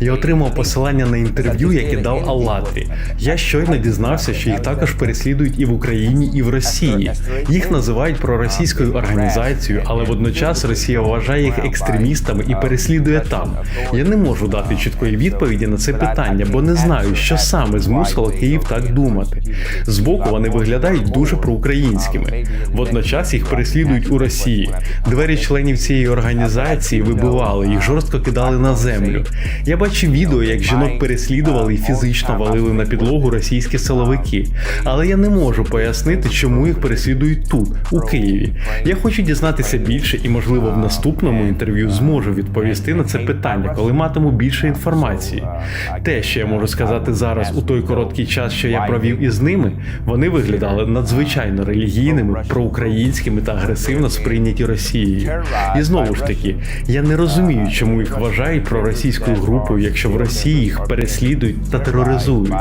Я отримав посилання на інтерв'ю, яке дав Аллатрі. Я щойно дізнався, що їх також переслідують і в Україні, і в Росії. Їх називають проросійською організацією, але водночас Росія вважає їх екстремістами і переслідує там. Я не можу дати чіткої відповіді на це питання, бо не знаю, що саме змусило Київ так думати. Збоку вони виглядають дуже проукраїнськими. Водночас їх переслідують у Росії. Двері членів цієї організації вибивали, їх жорстко кидали на землю. Я бачив відео, як жінок переслідували і фізично валили на підлогу російські силовики. Але я не можу пояснити, чому їх переслідують тут, у Києві. Я хочу дізнатися більше і, можливо, в наступному інтерв'ю зможу відповісти на це питання, коли матиму більше інформації. Те, що я можу сказати зараз у той короткий час, що я провів із ними, вони виглядали надзвичайно релігійними, проукраїнськими та агресивно сприйняті Росією. І знову ж таки, я не розумію, чому їх вважають проросійською групою, якщо в Росії їх переслідують та тероризують.